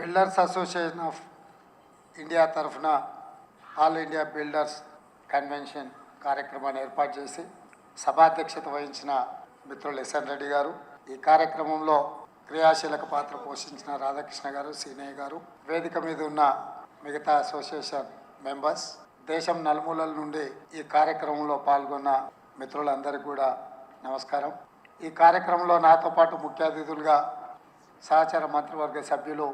Builders association of India తరఫున all India builders convention కార్యక్రమాన్ని ఏర్పాటు చేసి సభాధ్యక్షత వహించిన మిత్రులు ఎస్ఎన్ రెడ్డి గారు ఈ కార్యక్రమంలో క్రియాశీలక పాత్ర పోషించిన రాధాకృష్ణ గారు సీనయ్య గారు వేదిక మీద ఉన్న మిగతా అసోసియేషన్ మెంబర్స్ దేశం నలుమూలల నుండి ఈ కార్యక్రమంలో పాల్గొన్న మిత్రులందరికీ కూడా నమస్కారం. ఈ కార్యక్రమంలో నాతో పాటు ముఖ్య అతిథులుగా సహచార మంత్రివర్గ సభ్యులు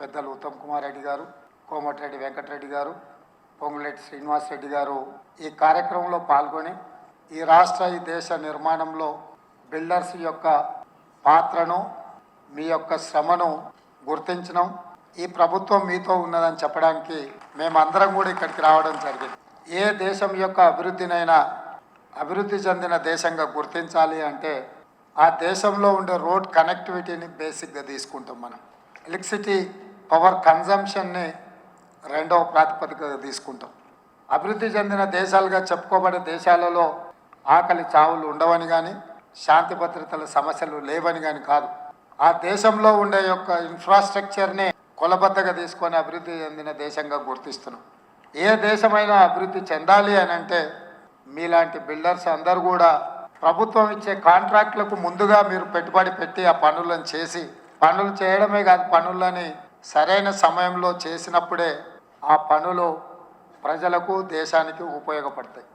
పెద్దలు ఉత్తమ్ కుమార్ రెడ్డి గారు కోమటిరెడ్డి వెంకటరెడ్డి గారు పొంగులెట్టి శ్రీనివాస్ రెడ్డి గారు ఈ కార్యక్రమంలో పాల్గొని ఈ రాష్ట్ర ఈ దేశ నిర్మాణంలో బిల్డర్స్ యొక్క పాత్రను మీ యొక్క శ్రమను గుర్తించడం ఈ ప్రభుత్వం మీతో ఉన్నదని చెప్పడానికి మేమందరం కూడా ఇక్కడికి రావడం జరిగింది. ఏ దేశం యొక్క అభివృద్ధినైనా అభివృద్ధి చెందిన దేశంగా గుర్తించాలి అంటే ఆ దేశంలో ఉండే రోడ్ కనెక్టివిటీని బేసిక్గా తీసుకుంటాం మనం. ఎలక్ట్రిసిటీ పవర్ కన్జంప్షన్ని రెండవ ప్రాతిపదికగా తీసుకుంటాం. అభివృద్ధి చెందిన దేశాలుగా చెప్పుకోబడే దేశాలలో ఆకలి చావులు ఉండవని కానీ శాంతి భద్రతల సమస్యలు లేవని కానీ కాదు. ఆ దేశంలో ఉండే యొక్క ఇన్ఫ్రాస్ట్రక్చర్ని కొలబద్దగా తీసుకొని అభివృద్ధి చెందిన దేశంగా గుర్తిస్తున్నాం. ఏ దేశమైనా అభివృద్ధి చెందాలి అని అంటే మీలాంటి బిల్డర్స్ అందరూ కూడా ప్రభుత్వం ఇచ్చే కాంట్రాక్టులకు ముందుగా మీరు పెట్టుబడి పెట్టి ఆ పనులను చేసి పనులు చేయడమే కాదు పనులని సరైన సమయంలో చేసినప్పుడే ఆ పనులు ప్రజలకు దేశానికి ఉపయోగపడతాయి.